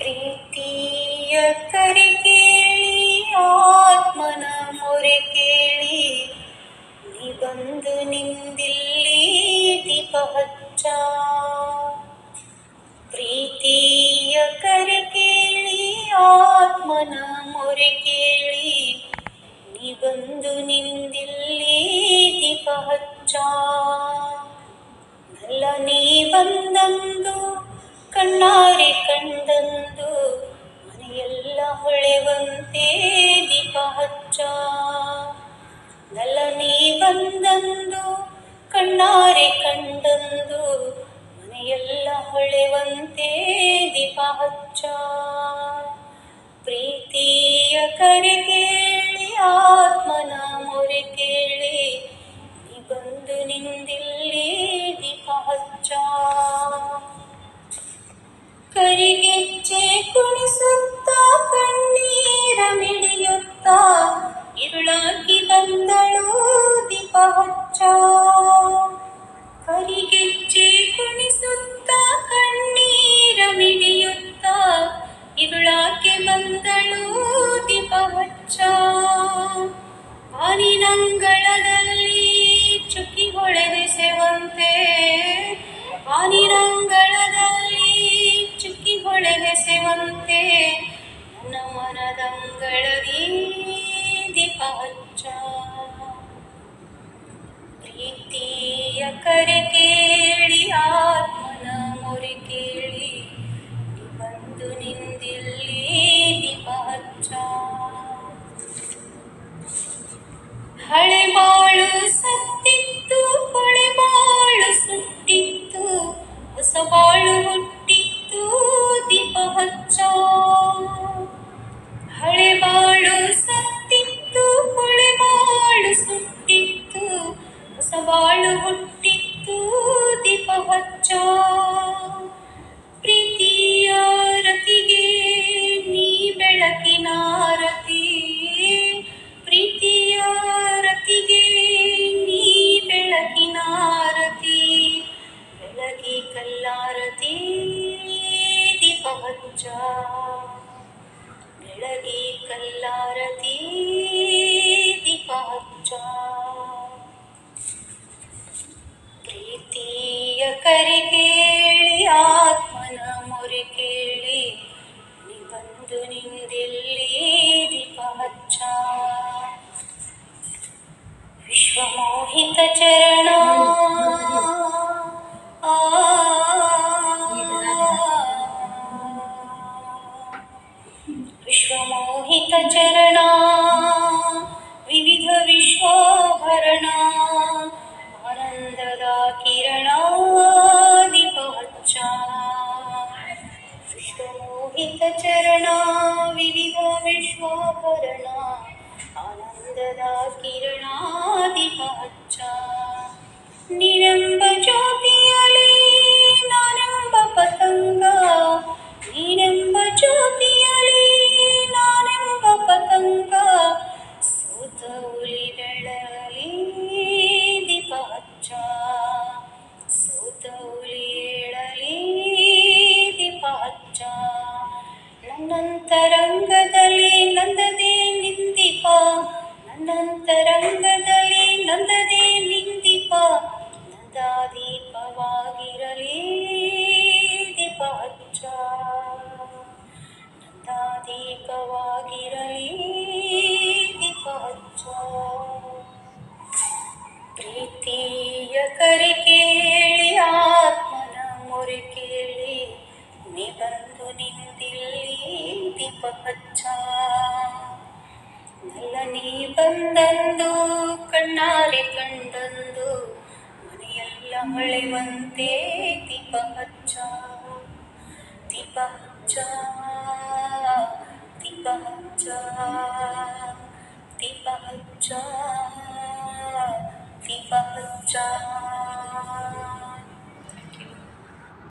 ಪ್ರೀತಿಯ ಕರೆ ಕೇಳಿ, ಆತ್ಮನ ಮೊರೆ ಕೇಳಿ. ಬಂದು ನಿಂದಿಲ್ಲಿ ದೀಪ ಹಚ್ಚ. ಪ್ರೀತಿಯ ಕರೆ ಕೇಳಿ, ಆತ್ಮನ ಮೊರೆ ಕೇಳಿ. ಬಂದು ನಿಂದಿಲ್ಲಿ ದೀಪ ಹಚ್ಚ. ನಲ್ಲ ನೀ ಬಂದಂದು ಕಣ್ಣಾರೆ ಕಂಡಂದು ಮನೆಯೆಲ್ಲ ಹೊಳೆವಂತೆ ದೀಪ ಹಚ್ಚ. ನಲ್ಲ ನೀ ಬಂದಂದು, ಕಣ್ಣಾರೆ ಕಂಡಂದು ಮನೆಯೆಲ್ಲ ಹೊಳೆವಂತೆ ದೀಪ ಹಚ್ಚ. ಪ್ರೀತಿಯ ಕರೆ ಕೇಳಿ, ಆತ್ಮನ ಮೊರೆ ಕೇಳಿ, ನೀ ಬಂದು ನಿಂದಿಲ್ಲಿ ದೀಪ ಹಚ್ಚ. ಕರಿಗೆ ಕುಣಿಸುತ್ತ ಕಣ್ಣೀರ ಮಿಡಿಯುತ್ತ ಇರುಳಾಕಿ ಬಂದಳು ದೀಪ ಹಚ್ಚ. ಕರಿಗೆಜ್ಜೆ ಕುಣಿಸುತ್ತ ಕಣ್ಣೀರ ಮಿಡಿಯುತ್ತ ಇರುಳಾಕೆ ಬಂದಳು ದೀಪ ಹಚ್ಚ. ಪಾನಿರಂಗಳದಲ್ಲಿ ಚುಕ್ಕಿ ಹೊಳೆದೆ ಸೆವಂತೆ ಹೊಳೆದೆಸೆವಂತೆ ನನ್ನ ಮನದಂಗಳದಿ ದೀಪ ಹಚ್ಚ ಪ್ರೀತಿಯ ಕರೆ ಕೇಳಿ, ಆತ್ಮನ ಮೊರೆ ಕೇಳಿ ಬಂದು ನಿಂದಿಲ್ಲಿ ದೀಪ ಹಚ್ಚ ಹಳೆ ಬಾಳು ಸತ್ತಿತ್ತು ಕೊಳೆ ಬಾಳು ಸುಟ್ಟಿತ್ತು ಹೊಸ ಬಾಳು ಹುಟ್ಟಿತ್ತು. ಬಾಳು ಹುಟ್ಟಿತ್ತು ದೀಪ ಹಚ್ಚ हित चरणा विश्वमोहित चरणा विविध विश्वभरणा आनन्ददा किरण विश्वमोहित चरणा विविध विश्वभरणा आनन्ददा किरणादिपवच्चा ನೀನೆಂಬ ಜ್ಯೋತಿಯಲಿ ನಾನೆಂಬ ಪತಂಗ ನೀನೆಂಬ ಜ್ಯೋತಿಯಲಿ ನಾನೆಂಬ ಪತಂಗ ಸೂತ ಉಲಿ ಬೆಳಲಿ ದೀಪ ಹಚ್ಚ ಸೂತ ಉಲಿ ಏಳಲಿ ದೀಪ ಹಚ್ಚ ನನ್ನಂತರಂಗದಲ್ಲಿ ನಂದದೆ ನಿಂದಿಪ ನನ್ನಂತರಂಗದಲ್ಲಿ ನೀ ಬಂದಂದು ಕಣ್ಣಾರೆ ಕಂಡಂದು ಮನೆಯೆಲ್ಲ ಹೊಳೆವಂತೆ ದೀಪ ಹಚ್ಚ ದೀಪ ಹಚ್ಚ ದೀಪ ಹಚ್ಚ ದೀಪ ಹಚ್ಚ ದೀಪ ಹಚ್ಚ